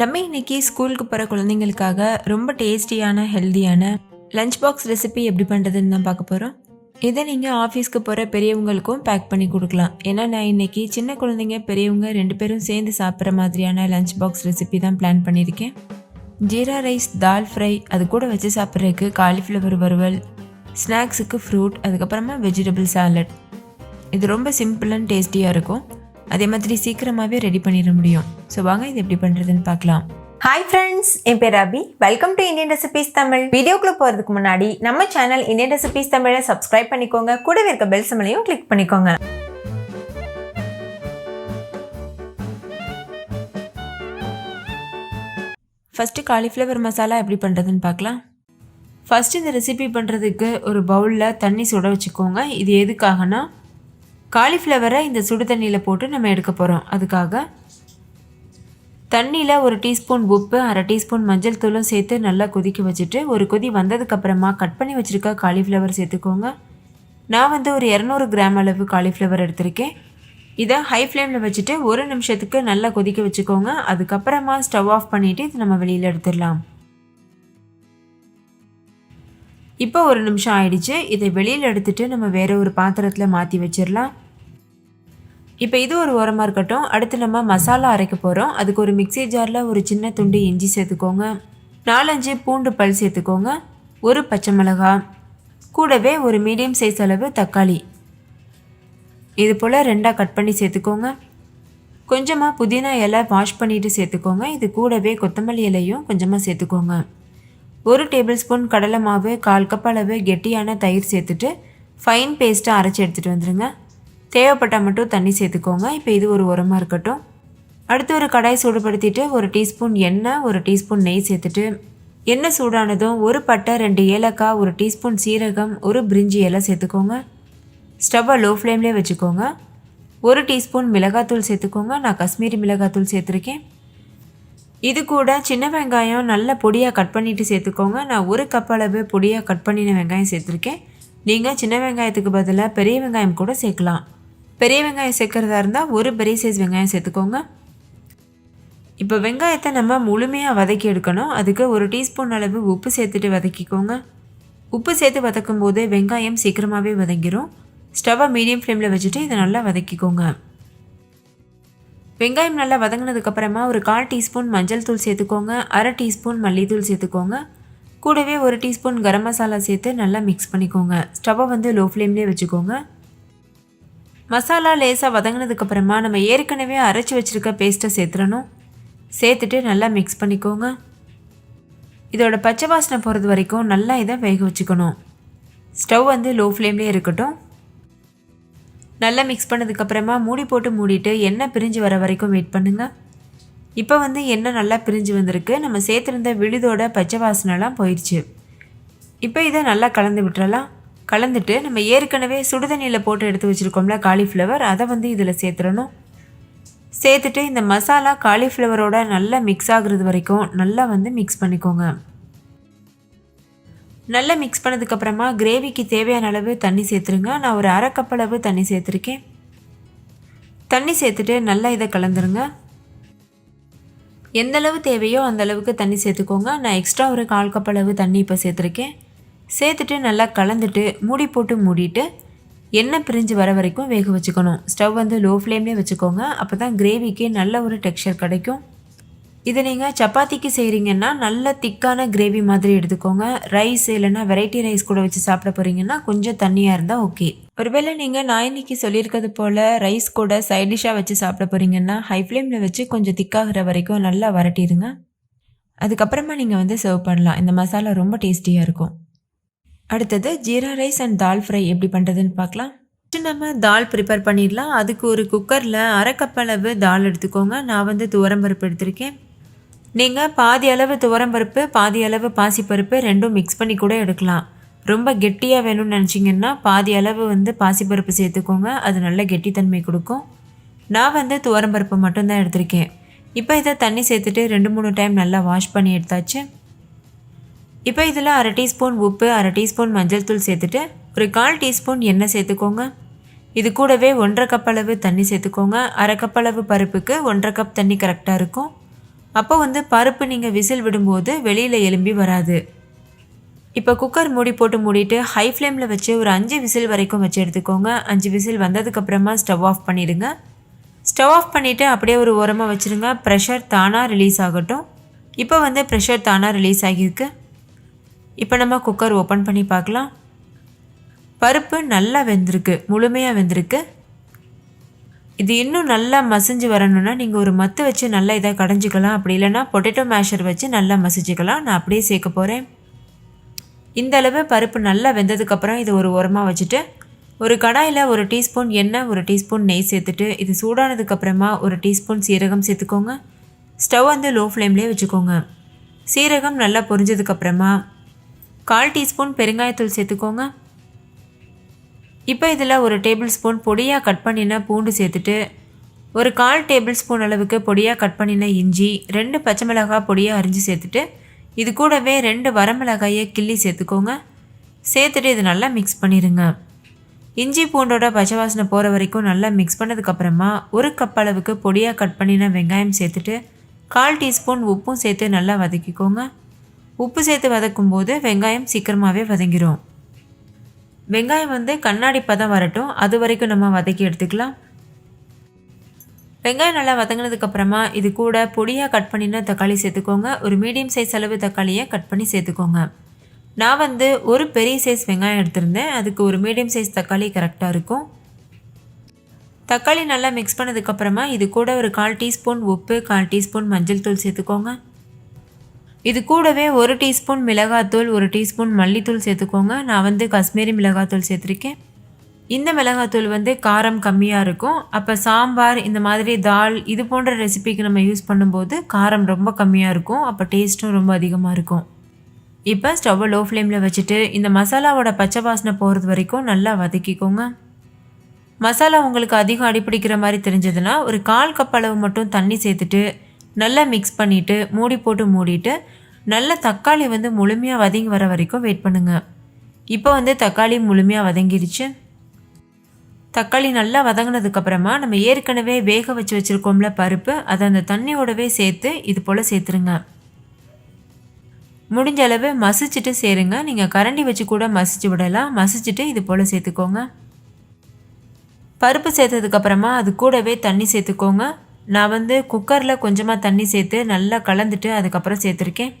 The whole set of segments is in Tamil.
நம்ம இன்னைக்கு ஸ்கூலுக்கு போகிற குழந்தைங்களுக்காக ரொம்ப டேஸ்டியான ஹெல்தியான லஞ்ச் பாக்ஸ் ரெசிபி எப்படி பண்ணுறதுன்னு தான் பார்க்க போகிறோம் இதை நீங்கள் ஆஃபீஸ்க்கு போகிற பெரியவங்களுக்கும் பேக் பண்ணி கொடுக்கலாம். ஏன்னா நான் இன்னைக்கு சின்ன குழந்தைங்க பெரியவங்க ரெண்டு பேரும் சேர்ந்து சாப்பிட்ற மாதிரியான லஞ்ச் பாக்ஸ் ரெசிபி தான் பிளான் பண்ணியிருக்கேன். ஜீரா ரைஸ் தால் ஃப்ரை அது கூட வச்சு சாப்பிட்றதுக்கு காலிஃப்ளவர் வறுவல் ஸ்நாக்ஸுக்கு ஃப்ரூட் அதுக்கப்புறமா வெஜிடபிள் சாலட் இது ரொம்ப சிம்பிள் அண்ட் டேஸ்டியாக இருக்கும். அதே மாதிரி சீக்கிரமாகவே ரெடி பண்ணிட முடியும். ஸோ வாங்க இது எப்படி பண்ணுறதுன்னு பார்க்கலாம். ஹாய் ஃப்ரெண்ட்ஸ் என் பேர் Abhi welcome to Indian recipes Tamil வீடியோக்குள்ள போகிறதுக்கு முன்னாடி நம்ம சேனல் இந்தியன் ரெசிபிஸ் தமிழை சப்ஸ்கிரைப் பண்ணிக்கோங்க. கூடவே இருக்க பெல் சிம்மலையும் கிளிக் பண்ணிக்கோங்க. ஃபஸ்ட்டு காலிஃப்ளவர் மசாலா எப்படி பண்ணுறதுன்னு பார்க்கலாம். ஃபஸ்ட்டு இந்த ரெசிபி பண்ணுறதுக்கு ஒரு பவுலில் தண்ணி சுட வச்சுக்கோங்க. இது எதுக்காகனா காலிஃப்ளவரை இந்த சுடு தண்ணியில் போட்டு நம்ம எடுக்க போகிறோம் அதுக்காக தண்ணியில் ஒரு டீஸ்பூன் உப்பு அரை டீஸ்பூன் மஞ்சள் தூளும் சேர்த்து நல்லா கொதிக்க வச்சுட்டு ஒரு கொதி வந்ததுக்கப்புறமா கட் பண்ணி வச்சுருக்க காலிஃப்ளவர் சேர்த்துக்கோங்க. நான் வந்து ஒரு இரநூறு கிராம் அளவு காலிஃப்ளவர் எடுத்திருக்கேன். இதை ஹை ஃப்ளேமில் வச்சுட்டு ஒரு நிமிஷத்துக்கு நல்லா கொதிக்க வச்சுக்கோங்க. அதுக்கப்புறமா ஸ்டவ் ஆஃப் பண்ணிவிட்டு இது நம்ம வெளியில் எடுத்துடலாம். இப்போ ஒரு நிமிஷம் ஆயிடுச்சு. இதை வெளியில் எடுத்துட்டு நம்ம வேறு ஒரு பாத்திரத்தில் மாற்றி வச்சிடலாம். இப்போ இது ஒரு ஓரமாக இருக்கட்டும். அடுத்து நம்ம மசாலா அரைக்க போகிறோம் அதுக்கு ஒரு மிக்ஸி ஜாரில் ஒரு சின்ன துண்டு இஞ்சி சேர்த்துக்கோங்க. நாலஞ்சு பூண்டு பல் சேர்த்துக்கோங்க. ஒரு பச்சை மிளகாய் கூடவே ஒரு மீடியம் சைஸ் அளவு தக்காளி. இது போல் ரெண்டாக கட் பண்ணி சேர்த்துக்கோங்க. கொஞ்சமாக புதினா இலை வாஷ் பண்ணிவிட்டு சேர்த்துக்கோங்க. இது கூடவே கொத்தமல்லி இலையும் கொஞ்சமாக சேர்த்துக்கோங்க. ஒரு டேபிள் ஸ்பூன் கடலை மாவு கால் கப் அளவு கெட்டியான தயிர் சேர்த்துட்டு ஃபைன் பேஸ்ட்டாக அரைச்சி எடுத்துகிட்டு வந்துடுங்க தேவைப்பட்டால் மட்டும் தண்ணி சேர்த்துக்கோங்க. இப்போ இது ஒரு உரமாக இருக்கட்டும். அடுத்து ஒரு கடாய் சூடுபடுத்திட்டு ஒரு டீஸ்பூன் எண்ணெய் ஒரு டீஸ்பூன் நெய் சேர்த்துட்டு எண்ணெய் சூடானதும் ஒரு பட்டை ரெண்டு ஏலக்காய் ஒரு டீஸ்பூன் சீரகம் ஒரு பிரிஞ்சி இலை சேர்த்துக்கோங்க. ஸ்டவ்வை லோ ஃப்ளேம்லேயே வச்சுக்கோங்க. ஒரு டீஸ்பூன் மிளகாத்தூள் சேர்த்துக்கோங்க. நான் காஷ்மீரி மிளகாத்தூள் சேர்த்துருக்கேன். இது கூட சின்ன வெங்காயம் நல்ல பொடியாக கட் பண்ணிவிட்டு சேர்த்துக்கோங்க. நான் ஒரு கப் அளவு பொடியாக கட் பண்ணின வெங்காயம் சேர்த்துருக்கேன். நீங்கள் சின்ன வெங்காயத்துக்கு பதிலாக பெரிய வெங்காயம் கூட சேர்க்கலாம். பெரிய வெங்காயம் சேர்க்குறதா இருந்தால் ஒரு பெரிய சைஸ் வெங்காயம் சேர்த்துக்கோங்க. இப்போ வெங்காயத்தை நம்ம முழுமையாக வதக்கி எடுக்கணும். அதுக்கு ஒரு டீஸ்பூன் அளவு உப்பு சேர்த்துட்டு வதக்கிக்கோங்க. உப்பு சேர்த்து வதக்கும் போது வெங்காயம் சீக்கிரமாகவே வதங்கிடும் ஸ்டவ்வை மீடியம் ஃப்ளேமில் வச்சுட்டு இதை நல்லா வதக்கிக்கோங்க. வெங்காயம் நல்லா வதங்கினதுக்கப்புறமா ஒரு கால் டீஸ்பூன் மஞ்சள் தூள் சேர்த்துக்கோங்க. அரை டீஸ்பூன் மல்லித்தூள் சேர்த்துக்கோங்க. கூடவே ஒரு டீஸ்பூன் கரம் மசாலா சேர்த்து நல்லா மிக்ஸ் பண்ணிக்கோங்க. ஸ்டவ்வை வந்து லோ ஃப்ளேம்லேயே வச்சுக்கோங்க. மசாலா லேசாக வதங்கினதுக்கப்புறமா நம்ம ஏற்கனவே அரைச்சி வச்சுருக்க பேஸ்ட்டை சேர்த்துறணும் சேர்த்துட்டு நல்லா மிக்ஸ் பண்ணிக்கோங்க. இதோட பச்சை வாசனை போகிறது வரைக்கும் நல்லா இதை வேக வச்சுக்கணும். ஸ்டவ் வந்து லோ ஃப்ளேம்லேயே இருக்கட்டும். நல்லா மிக்ஸ் பண்ணதுக்கப்புறமா மூடி போட்டு மூடிட்டு எண்ணெய் பிரிஞ்சு வர வரைக்கும் வெயிட் பண்ணுங்கள் இப்போ வந்து எண்ணெய் நல்லா பிரிஞ்சு வந்திருக்கு. நம்ம சேர்த்துருந்த விழுதோட பச்சை வாசனைலாம் போயிடுச்சு இப்போ இதை நல்லா கலந்து விட்டுறலாம். கலந்துட்டு நம்ம ஏற்கனவே சுடுதண்ணியில் போட்டு எடுத்து வச்சுருக்கோம்ல காலிஃப்ளவர் அதை வந்து இதில் சேர்த்துடணும். சேர்த்துட்டு இந்த மசாலா காலிஃப்ளவரோட நல்லா மிக்ஸ் ஆகுறது வரைக்கும் நல்லா வந்து மிக்ஸ் பண்ணிக்கோங்க. நல்லா மிக்ஸ் பண்ணதுக்கப்புறமா கிரேவிக்கு தேவையான அளவு தண்ணி சேர்த்துருங்க. நான் ஒரு அரை கப் அளவு தண்ணி சேர்த்துருக்கேன். தண்ணி சேர்த்துட்டு நல்லா இதை கலந்துருங்க. எந்தளவு தேவையோ அந்த அளவுக்கு தண்ணி சேர்த்துக்கோங்க. நான் எக்ஸ்ட்ரா ஒரு கால் கப் அளவு தண்ணி இப்போ சேர்த்துருக்கேன். சேர்த்துட்டு நல்லா கலந்துட்டு மூடி போட்டு மூடிட்டு எண்ணெய் பிரிஞ்சு வர வரைக்கும் வேக வச்சுக்கணும். ஸ்டவ் வந்து லோ ஃப்ளேம்லேயே வச்சுக்கோங்க. அப்போ தான் கிரேவிக்கு நல்ல ஒரு டெக்ஸ்சர் கிடைக்கும். இது நீங்கள் சப்பாத்திக்கு செய்கிறீங்கன்னா நல்ல திக்கான கிரேவி மாதிரி எடுத்துக்கோங்க. ரைஸ் இல்லைன்னா வெரைட்டி ரைஸ் கூட வச்சு சாப்பிட போகிறீங்கன்னா கொஞ்சம் தண்ணியாக இருந்தால் ஓகே. ஒருவேளை நீங்கள் நான் இன்னைக்கு சொல்லியிருக்கிறது போல் ரைஸ் கூட சைட் டிஷ்ஷாக வச்சு சாப்பிட போகிறீங்கன்னா ஹை ஃப்ளேமில் வச்சு கொஞ்சம் திக்காகிற வரைக்கும் நல்லா வரட்டிடுங்க அதுக்கப்புறமா நீங்கள் வந்து சர்வ் பண்ணலாம். இந்த மசாலா ரொம்ப டேஸ்டியாக இருக்கும். அடுத்தது jeera rice and dal fry எப்படி பண்ணுறதுன்னு பார்க்கலாம். ஃபஸ்ட்டு நம்ம தால் ப்ரிப்பேர் பண்ணிடலாம். அதுக்கு ஒரு குக்கரில் அரை கப் அளவு தால் எடுத்துக்கோங்க. நான் வந்து துவரம்பருப்பு எடுத்திருக்கேன். நீங்கள் பாதி அளவு துவரம்பருப்பு பாதி அளவு பாசிப்பருப்பு ரெண்டும் மிக்ஸ் பண்ணி கூட எடுக்கலாம். ரொம்ப கெட்டியாக வேணும்னு நினச்சிங்கன்னா பாதி அளவு வந்து பாசிப்பருப்பு சேர்த்துக்கோங்க. அது நல்ல கெட்டித்தன்மை கொடுக்கும். நான் வந்து துவரம்பருப்பு மட்டும்தான் எடுத்திருக்கேன். இப்போ இதை தண்ணி சேர்த்துட்டு ரெண்டு மூணு டைம் நல்லா வாஷ் பண்ணி எடுத்தாச்சு. இப்போ இதில் அரை டீஸ்பூன் உப்பு அரை டீஸ்பூன் மஞ்சள் தூள் சேர்த்துட்டு ஒரு கால் டீஸ்பூன் எண்ணெய் சேர்த்துக்கோங்க. இது கூடவே ஒன்றரை கப் அளவு தண்ணி சேர்த்துக்கோங்க. அரை கப் அளவு பருப்புக்கு ஒன்றரை கப் தண்ணி கரெக்டாக இருக்கும். அப்போ வந்து பருப்பு நீங்கள் விசில் விடும்போது வெளியில் எலும்பி வராது. இப்போ குக்கர் மூடி போட்டு மூடிட்டு ஹை ஃப்ளேமில் வச்சு ஒரு அஞ்சு விசில் வரைக்கும் வச்சு எடுத்துக்கோங்க. அஞ்சு விசில் வந்ததுக்கப்புறமா ஸ்டவ் ஆஃப் பண்ணிடுங்க. ஸ்டவ் ஆஃப் பண்ணிவிட்டு அப்படியே ஒரு ஓரமாக வச்சுருங்க. ப்ரெஷர் தானாக ரிலீஸ் ஆகட்டும். இப்போ வந்து ப்ரெஷர் தானாக ரிலீஸ் ஆகியிருக்கு. இப்போ நம்ம குக்கர் ஓப்பன் பண்ணி பார்க்கலாம். பருப்பு நல்லா வெந்திருக்கு முழுமையாக வெந்திருக்கு. இது இன்னும் நல்லா மசிஞ்சு வரணும்னா நீங்கள் ஒரு மத்து வச்சு நல்லா இதாக கடைஞ்சிக்கலாம். அப்படி இல்லைன்னா பொட்டேட்டோ மேஷர் வச்சு நல்லா மசிச்சுக்கலாம். நான் அப்படியே சேர்க்க போகிறேன் இந்த அளவு பருப்பு நல்லா வெந்ததுக்கப்புறம் இது ஒரு உரமாக வச்சுட்டு ஒரு கடாயில் ஒரு டீஸ்பூன் எண்ணெய் ஒரு டீஸ்பூன் நெய் சேர்த்துட்டு இது சூடானதுக்கப்புறமா ஒரு டீஸ்பூன் சீரகம் சேர்த்துக்கோங்க. ஸ்டவ் வந்து லோ ஃப்ளேம்லேயே வச்சுக்கோங்க. சீரகம் நல்லா பொரிஞ்சதுக்கப்புறமா கால் டீஸ்பூன் பெருங்காயத்தூள் சேர்த்துக்கோங்க. இப்போ இதில் ஒரு டேபிள் ஸ்பூன் பொடியாக கட் பண்ணின பூண்டு சேர்த்துட்டு ஒரு கால் டேபிள் ஸ்பூன் அளவுக்கு பொடியாக கட் பண்ணின இஞ்சி ரெண்டு பச்சை மிளகாய் பொடியாக அரிஞ்சு சேர்த்துட்டு இது கூடவே ரெண்டு வரமிளகாயை கிள்ளி சேர்த்துக்கோங்க. சேர்த்துட்டு இது நல்லா மிக்ஸ் பண்ணிடுங்க இஞ்சி பூண்டோட பச்சை வாசனை போகிற வரைக்கும் நல்லா மிக்ஸ் பண்ணதுக்கப்புறமா ஒரு கப் அளவுக்கு பொடியாக கட் பண்ணின வெங்காயம் சேர்த்துட்டு கால் டீஸ்பூன் உப்பும் சேர்த்து நல்லா வதக்கிக்கோங்க. உப்பு சேர்த்து வதக்கும் போது வெங்காயம் சீக்கிரமாகவே வதங்கிடும் வெங்காயம் வந்து கண்ணாடி பதம் வரட்டும். அது வரைக்கும் நம்ம வதக்கி எடுத்துக்கலாம். வெங்காயம் நல்லா வதங்கினதுக்கப்புறமா இது கூட பொடியாக கட் பண்ணின தக்காளி சேர்த்துக்கோங்க. ஒரு மீடியம் சைஸ் அளவு தக்காளியை கட் பண்ணி சேர்த்துக்கோங்க. நான் வந்து ஒரு பெரிய சைஸ் வெங்காயம் எடுத்திருந்தேன். அதுக்கு ஒரு மீடியம் சைஸ் தக்காளி கரெக்டாக இருக்கும். தக்காளி நல்லா மிக்ஸ் பண்ணதுக்கப்புறமா இது கூட ஒரு கால் டீஸ்பூன் உப்பு கால் டீஸ்பூன் மஞ்சள் தூள் சேர்த்துக்கோங்க. இது கூடவே ஒரு டீஸ்பூன் மிளகாத்தூள் ஒரு டீஸ்பூன் மல்லித்தூள் சேர்த்துக்கோங்க. நான் வந்து காஷ்மீரி மிளகாத்தூள் சேர்த்துருக்கேன். இந்த மிளகாத்தூள் வந்து காரம் கம்மியாக இருக்கும். அப்போ சாம்பார் இந்த மாதிரி தால் இது போன்ற ரெசிபிக்கு நம்ம யூஸ் பண்ணும்போது காரம் ரொம்ப கம்மியாக இருக்கும். அப்போ டேஸ்ட்டும் ரொம்ப அதிகமாக இருக்கும். இப்போ ஸ்டவ்வை லோ ஃப்ளேமில் வச்சுட்டு இந்த மசாலாவோட பச்சை வாசனை போகிறது வரைக்கும் நல்லா வதக்கிக்கோங்க. மசாலா உங்களுக்கு அதிகம் அடிப்பிடிக்கிற மாதிரி தெரிஞ்சதுன்னா ஒரு கால் கப் அளவு மட்டும் தண்ணி சேர்த்துட்டு நல்லா மிக்ஸ் பண்ணிவிட்டு மூடி போட்டு மூடிட்டு நல்லா தக்காளி வந்து முழுமையாக வதங்கி வர வரைக்கும் வெயிட் பண்ணுங்கள் இப்போ வந்து தக்காளி முழுமையாக வதங்கிருச்சு. தக்காளி நல்லா வதங்கினதுக்கப்புறமா நம்ம ஏற்கனவே வேக வச்சு வச்சுருக்கோம்ல பருப்பு அதை அந்த தண்ணியோடவே சேர்த்து இது போல் சேர்த்துருங்க. முடிஞ்ச அளவு மசிச்சுட்டு சேருங்க. நீங்கள் கரண்டி வச்சு கூட மசிச்சு விடலாம். மசிச்சுட்டு இது போல் சேர்த்துக்கோங்க. பருப்பு சேர்த்ததுக்கப்புறமா அது கூடவே தண்ணி சேர்த்துக்கோங்க. நான் வந்து குக்கரில் கொஞ்சமாக தண்ணி சேர்த்து நல்லா கலந்துட்டு அதுக்கப்புறம் சேர்த்துருக்கேன்.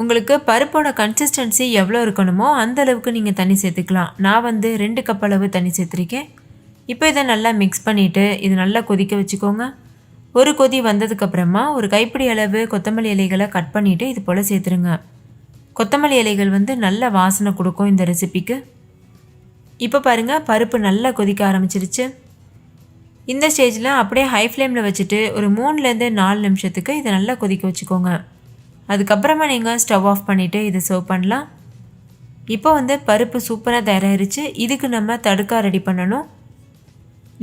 உங்களுக்கு பருப்போட கன்சிஸ்டன்சி எவ்வளோ இருக்கணுமோ அந்த அளவுக்கு நீங்கள் தண்ணி சேர்த்துக்கலாம். நான் வந்து ரெண்டு கப் அளவு தண்ணி சேர்த்துருக்கேன். இப்போ இதை நல்லா மிக்ஸ் பண்ணிவிட்டு இது நல்லா கொதிக்க வச்சுக்கோங்க. ஒரு கொதி வந்ததுக்கப்புறமா ஒரு கைப்பிடி அளவு கொத்தமல்லி இலைகளை கட் பண்ணிவிட்டு இது போல் சேர்த்துருங்க. கொத்தமல்லி இலைகள் வந்து நல்ல வாசனை கொடுக்கும் இந்த ரெசிபிக்கு இப்போ பாருங்கள் பருப்பு நல்லா கொதிக்க ஆரம்பிச்சிருச்சு. இந்த ஸ்டேஜில் அப்படியே ஹை ஃப்ளேமில் வச்சுட்டு ஒரு மூணுலேருந்து நாலு நிமிஷத்துக்கு இதை நல்லா கொதிக்க வச்சுக்கோங்க. அதுக்கப்புறமா நீங்கள் ஸ்டவ் ஆஃப் பண்ணிவிட்டு இதை சர்வ் பண்ணலாம். இப்போ வந்து பருப்பு சூப்பராக தயாராகிருச்சு இதுக்கு நம்ம தடுக்கா ரெடி பண்ணணும்.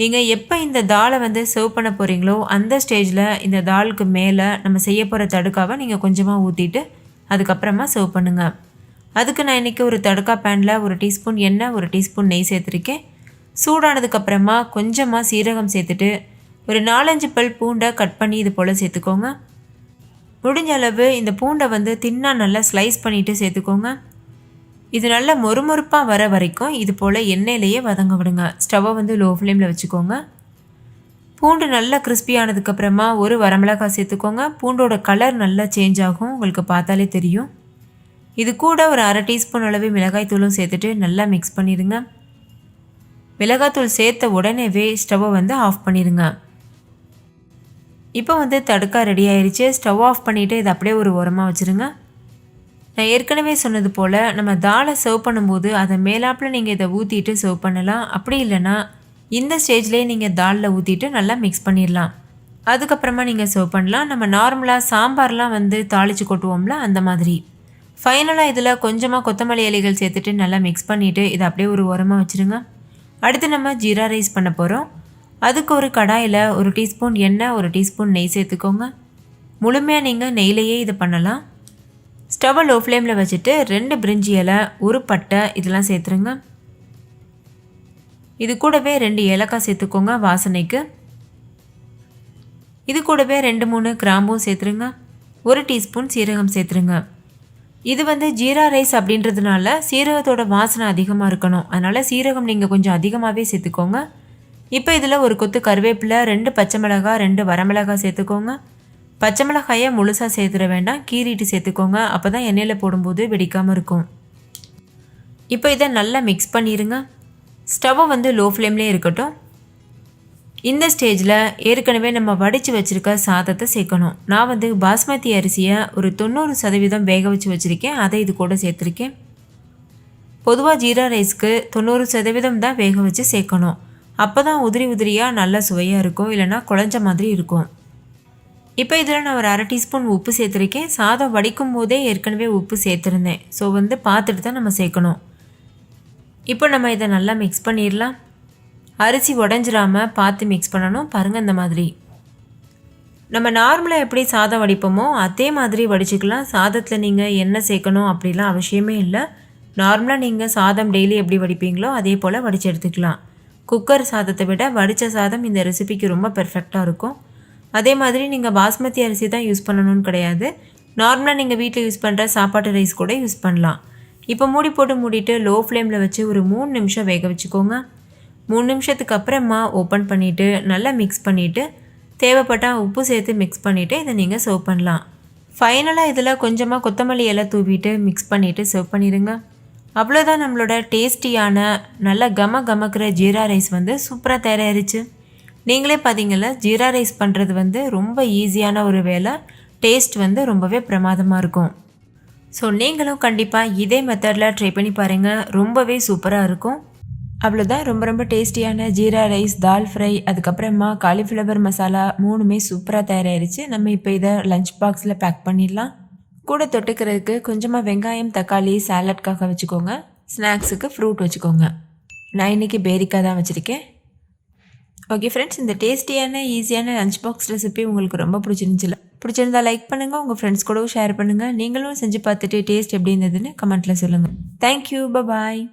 நீங்கள் எப்போ இந்த தாலை வந்து சர்வ் பண்ண போகிறீங்களோ அந்த ஸ்டேஜில் இந்த தாலுக்கு மேலே நம்ம செய்ய போகிற தடுக்காவை நீங்கள் கொஞ்சமாக ஊற்றிட்டு அதுக்கப்புறமா சர்வ் பண்ணுங்கள் அதுக்கு நான் இன்றைக்கி ஒரு தடுக்கா பேனில் ஒரு டீஸ்பூன் எண்ணெய் ஒரு டீஸ்பூன் நெய் சேர்த்துருக்கேன். சூடானதுக்கப்புறமா கொஞ்சமாக சீரகம் சேர்த்துட்டு ஒரு நாலஞ்சு பல் பூண்டை கட் பண்ணி இது போல் சேர்த்துக்கோங்க. முடிஞ்ச அளவு இந்த பூண்டை வந்து தின்னா நல்லா ஸ்லைஸ் பண்ணிவிட்டு சேர்த்துக்கோங்க. இது நல்லா மொறுமொறுப்பாக வர வரைக்கும் இது போல் எண்ணெயிலேயே வதங்க விடுங்க. ஸ்டவ்வை வந்து லோ ஃப்ளேமில் வச்சுக்கோங்க. பூண்டு நல்லா கிறிஸ்பியானதுக்கப்புறமா ஒரு வரமிளகாய் சேர்த்துக்கோங்க. பூண்டோட கலர் நல்லா சேஞ்ச் ஆகும். உங்களுக்கு பார்த்தாலே தெரியும். இது கூட ஒரு அரை டீஸ்பூன் அளவு மிளகாய் தூளும் சேர்த்துட்டு நல்லா மிக்ஸ் பண்ணிடுங்க. மிளகாத்தூள் சேர்த்த உடனேவே ஸ்டவ்வை வந்து ஆஃப் பண்ணிடுங்க இப்போ வந்து தடுக்கா ரெடி ஆயிடுச்சு ஸ்டவ் ஆஃப் பண்ணிவிட்டு இதை அப்படியே ஒரு உரமாக வச்சுருங்க. நான் ஏற்கனவே சொன்னது போல் நம்ம தாலை சர்வ் பண்ணும்போது அதை மேலாப்பில் நீங்கள் இதை ஊற்றிட்டு சர்வ் பண்ணலாம். அப்படி இல்லைன்னா இந்த ஸ்டேஜ்லேயே நீங்கள் தாலில் ஊற்றிட்டு நல்லா மிக்ஸ் பண்ணிடலாம். அதுக்கப்புறமா நீங்கள் சர்வ் பண்ணலாம். நம்ம நார்மலாக சாம்பார்லாம் வந்து தாளித்து கொட்டுவோம்ல அந்த மாதிரி. ஃபைனலாக இதில் கொஞ்சமாக கொத்தமல்லி இலைகள் சேர்த்துட்டு நல்லா மிக்ஸ் பண்ணிவிட்டு இதை அப்படியே ஒரு உரமாக வச்சுருங்க. அடுத்து நம்ம ஜீரா ரைஸ் பண்ண போகிறோம் அதுக்கு ஒரு கடாயில் ஒரு டீஸ்பூன் எண்ணெய் ஒரு டீஸ்பூன் நெய் சேர்த்துக்கோங்க. முழுமையாக நீங்கள் நெய்லையே இது பண்ணலாம். ஸ்டவ்வை லோ ஃப்ளேமில் வச்சுட்டு ரெண்டு பிரிஞ்சி இலை ஒரு பட்டை இதெல்லாம் சேர்த்துருங்க. இது கூடவே ரெண்டு ஏலக்காய் சேர்த்துக்கோங்க வாசனைக்கு. இது கூடவே ரெண்டு மூணு கிராம்பும் சேர்த்துருங்க. ஒரு டீஸ்பூன் சீரகம் சேர்த்துருங்க. இது வந்து ஜீரா ரைஸ் அப்படின்றதுனால சீரகத்தோட வாசனை அதிகமாக இருக்கணும். அதனால் சீரகம் நீங்கள் கொஞ்சம் அதிகமாகவே சேர்த்துக்கோங்க. இப்போ இதில் ஒரு கொத்து கருவேப்பிலை ரெண்டு பச்சை மிளகாய் ரெண்டு வரமிளகாய் சேர்த்துக்கோங்க. பச்சை மிளகாயை முழுசாக சேர்த்துட வேண்டாம். கீறிட்டு சேர்த்துக்கோங்க. அப்போ தான் எண்ணெயில் போடும்போது வெடிக்காமல் இருக்கும். இப்போ இதை நல்லா மிக்ஸ் பண்ணிடுங்க ஸ்டவ்வை வந்து லோ ஃப்ளேம்லேயே இருக்கட்டும். இந்த ஸ்டேஜில் ஏற்கனவே நம்ம வடித்து வச்சுருக்க சாதத்தை சேர்க்கணும். நான் வந்து பாஸ்மதி அரிசியை ஒரு தொண்ணூறு சதவீதம் வேக வச்சு வச்சுருக்கேன். அதை இது கூட சேர்த்துருக்கேன். பொதுவாக ஜீரா ரைஸ்க்கு தொண்ணூறு சதவீதம் தான் வேக வச்சு சேர்க்கணும். அப்போ தான் உதிரி உதிரியாக நல்ல சுவையாக இருக்கும். இல்லைன்னா குழஞ்ச மாதிரி இருக்கும். இப்போ இதில் நான் ஒரு அரை டீஸ்பூன் உப்பு சேர்த்துருக்கேன். சாதம் வடிக்கும் போதே ஏற்கனவே உப்பு சேர்த்துருந்தேன். ஸோ வந்து பார்த்துட்டு தான் நம்ம சேர்க்கணும். இப்போ நம்ம இதை நல்லா மிக்ஸ் பண்ணிடலாம். அரிசி உடஞ்சிராம பார்த்து மிக்ஸ் பண்ணணும். பாருங்கள் இந்த மாதிரி. நம்ம நார்மலாக எப்படி சாதம் வடிப்போமோ அதே மாதிரி வடிச்சுக்கலாம். சாதத்தில் நீங்கள் என்ன சேர்க்கணும் அப்படிலாம் அவசியமே இல்லை. நார்மலாக நீங்கள் சாதம் டெய்லி எப்படி வடிப்பீங்களோ அதே போல் வடித்து எடுத்துக்கலாம். குக்கர் சாதத்தை விட வடித்த சாதம் இந்த ரெசிபிக்கு ரொம்ப பெர்ஃபெக்டாக இருக்கும். அதே மாதிரி நீங்கள் பாஸ்மதி அரிசி தான் யூஸ் பண்ணணும்னு கிடையாது. நார்மலாக நீங்கள் வீட்டில் யூஸ் பண்ணுற சாப்பாட்டு ரைஸ் கூட யூஸ் பண்ணலாம். இப்போ மூடி போட்டு மூடிட்டு லோ ஃப்ளேமில் வச்சு ஒரு மூணு நிமிஷம் வேக வச்சுக்கோங்க. மூணு நிமிஷத்துக்கு அப்புறமா ஓப்பன் பண்ணிவிட்டு நல்லா மிக்ஸ் பண்ணிவிட்டு தேவைப்பட்டால் உப்பு சேர்த்து மிக்ஸ் பண்ணிவிட்டு இதை நீங்கள் சர்வ் பண்ணலாம். ஃபைனலாக இதில் கொஞ்சமாக கொத்தமல்லி எல்லாம் தூவிட்டு மிக்ஸ் பண்ணிவிட்டு சர்வ் பண்ணிடுங்க. அவ்வளோதான் நம்மளோட டேஸ்டியான நல்ல கம கமக்கிற ஜீரா ரைஸ் வந்து சூப்பராக தயாராகிருச்சு நீங்களே பார்த்தீங்களா ஜீரா ரைஸ் பண்ணுறது வந்து ரொம்ப ஈஸியான ஒரு வேலை டேஸ்ட் வந்து ரொம்பவே பிரமாதமாக இருக்கும். ஸோ நீங்களும் கண்டிப்பாக இதே மெத்தடில் ட்ரை பண்ணி பாருங்கள் ரொம்பவே சூப்பராக இருக்கும். அவ்வளோதான் ரொம்ப ரொம்ப டேஸ்டியான ஜீரா ரைஸ் தால் ஃப்ரை அதுக்கப்புறமா காலிஃப்ளவர் மசாலா மூணுமே சூப்பராக தயாராகிருச்சு நம்ம இப்போ இதை லஞ்ச் பாக்ஸில் பேக் பண்ணிடலாம். கூட தொட்டுக்கிறதுக்கு கொஞ்சமாக வெங்காயம் தக்காளி சாலட்காக வச்சுக்கோங்க. ஸ்நாக்ஸுக்கு ஃப்ரூட் வச்சுக்கோங்க. நான் இன்றைக்கி பேரிக்காய் தான் வச்சுருக்கேன். ஓகே ஃப்ரெண்ட்ஸ் இந்த டேஸ்டியான ஈஸியான லஞ்ச் பாக்ஸ் ரெசிபி உங்களுக்கு ரொம்ப பிடிச்சிருந்துச்சுல பிடிச்சிருந்தா லைக் பண்ணுங்கள் உங்கள் ஃப்ரெண்ட்ஸ் கூடவும் ஷேர் பண்ணுங்கள் நீங்களும் செஞ்சு பார்த்துட்டு டேஸ்ட் எப்படி இருந்ததுன்னு கமெண்ட்டில் சொல்லுங்கள் தேங்க்யூ பாய்